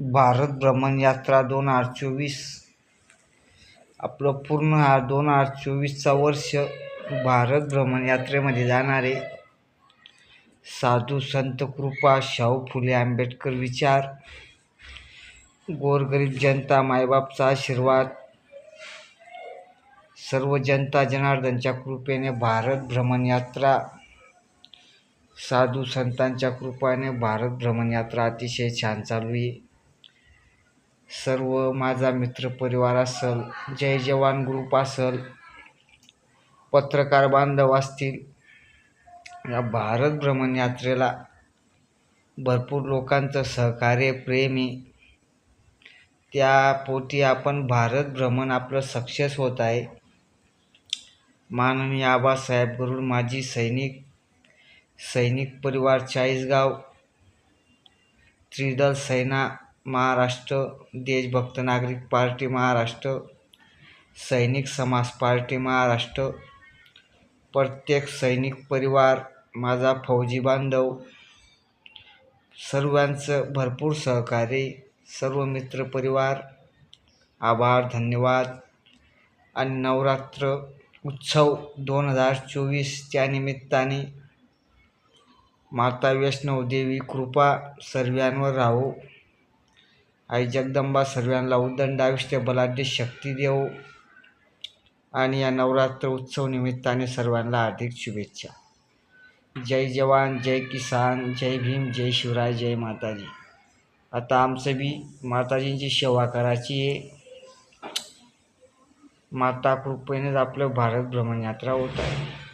भारत भ्रमण यात्रा दोन हजार चोवीस. आपलं पूर्ण हा दोन हजार चोवीसचा वर्ष भारत भ्रमण यात्रेमध्ये जाणारे साधू संत कृपा शाहू फुले आंबेडकर विचार गोरगरीब जनता मायबापचा आशीर्वाद सर्व जनता जनार्दनच्या कृपेने भारत भ्रमण यात्रा साधू संतांच्या कृपाने भारत भ्रमण यात्रा अतिशय छान चालू आहे. सर्व माझा मित्रपरिवार असल जय जवान ग्रुप असल पत्रकार बांधव असतील या भारत भ्रमण यात्रेला भरपूर लोकांचं सहकार्य प्रेमी त्या पोटी आपण भारत भ्रमण आपलं सक्सेस होत आहे. माननीय आबासाहेब गरुड माजी सैनिक सैनिक परिवार चाळीसगाव त्रिदल सेना महाराष्ट्र देशभक्त नागरिक पार्टी महाराष्ट्र सैनिक समाज पार्टी महाराष्ट्र प्रत्येक सैनिक परिवार माझा फौजी बांधव सर्वांचं भरपूर सहकार्य सर्व मित्र परिवार आभार धन्यवाद. आणि नवरात्र उत्सव दोन हजार चोवीसच्या निमित्ताने माता वैष्णव देवी कृपा सर्वांवर राहो. आई जगदंबा सर्वांना उदंड आयुष्य बलाढ्य शक्ती देव. आणि या नवरात्र उत्सव निमित्ताने सर्वांना हार्दिक शुभेच्छा. जय जवान जय किसान जय भीम जय शिवराय जय माताजी. आता आमचं बी माताजींची सेवा करायची आहे. माता कृपेनेच आपलं भारत भ्रमण यात्रा होत आहे.